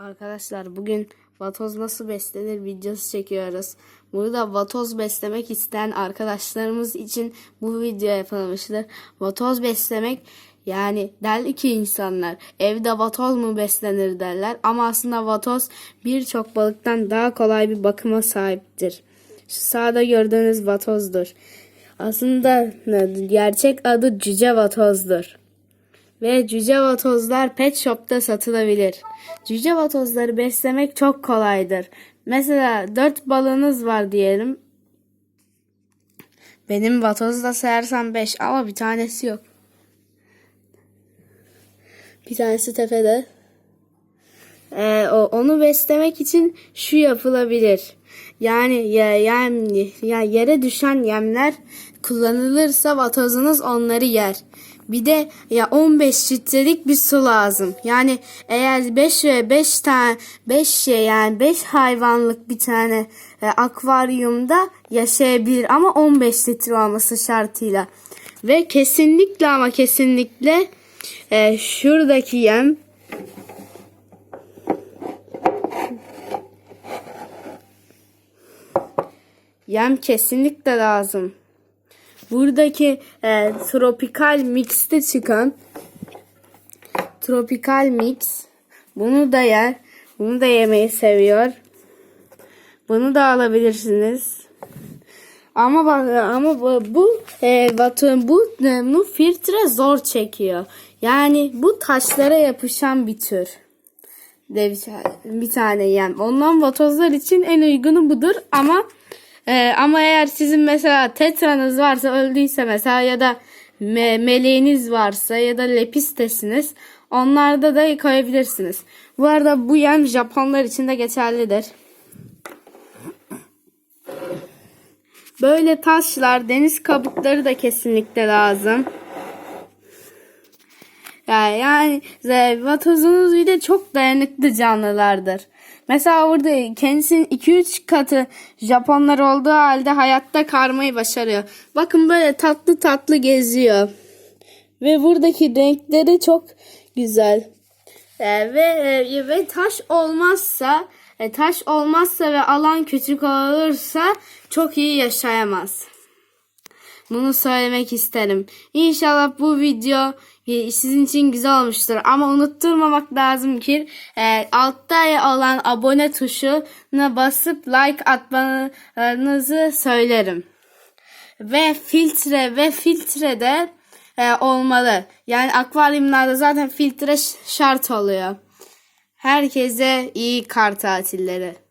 Arkadaşlar bugün vatoz nasıl beslenir videosu çekiyoruz. Burada vatoz beslemek isteyen arkadaşlarımız için bu video yapılmıştır. Vatoz beslemek yani der ki insanlar evde vatoz mu beslenir derler ama aslında vatoz birçok balıktan daha kolay bir bakıma sahiptir. Şu sağda gördüğünüz vatozdur. Aslında gerçek adı cüce vatozdur. Ve cüce vatozlar pet shop'ta satılabilir. Cüce vatozları beslemek çok kolaydır. Mesela 4 balığınız var diyelim. Benim vatozu da sayarsam 5 ama bir tanesi yok. Bir tanesi tepede. O, onu beslemek için şu yapılabilir. Yani ya, yani ya yere düşen yemler kullanılırsa vatozunuz onları yer. Bir de ya 15 litrelik bir su lazım. Yani eğer 5 ve 5 tane 5 şey yani 5 hayvanlık bir tane e, akvaryumda yaşayabilir ama 15 litre olması şartıyla. Ve kesinlikle ama kesinlikle e, şuradaki yem Yem kesinlikle lazım. Buradaki e, tropikal mix'te çıkan tropikal mix bunu da yer. Bunu da yemeyi seviyor. Bunu da alabilirsiniz. Ama bak ama bu bu e, vatı, bu e, bu filtre zor çekiyor. Yani bu taşlara yapışan bir tür. De bir, bir tane yem. Ondan vatozlar için en uygunu budur ama ee, ama eğer sizin mesela tetranız varsa öldüyse mesela ya da me meleğiniz varsa ya da lepistesiniz onlarda da koyabilirsiniz. Bu arada bu yem Japonlar için de geçerlidir. Böyle taşlar, deniz kabukları da kesinlikle lazım. Yani, yani vatozunuz bir de çok dayanıklı canlılardır. Mesela burada kendisinin 2-3 katı Japonlar olduğu halde hayatta karmayı başarıyor. Bakın böyle tatlı tatlı geziyor. Ve buradaki renkleri çok güzel. Ee, ve e, ve taş olmazsa e, taş olmazsa ve alan küçük olursa çok iyi yaşayamaz. Bunu söylemek isterim. İnşallah bu video e, sizin için güzel olmuştur. Ama unutturmamak lazım ki e, altta olan abone tuşuna basıp like atmanızı söylerim. Ve filtre ve filtre de e, olmalı. Yani akvaryumlarda zaten filtre şart oluyor. Herkese iyi kar tatilleri.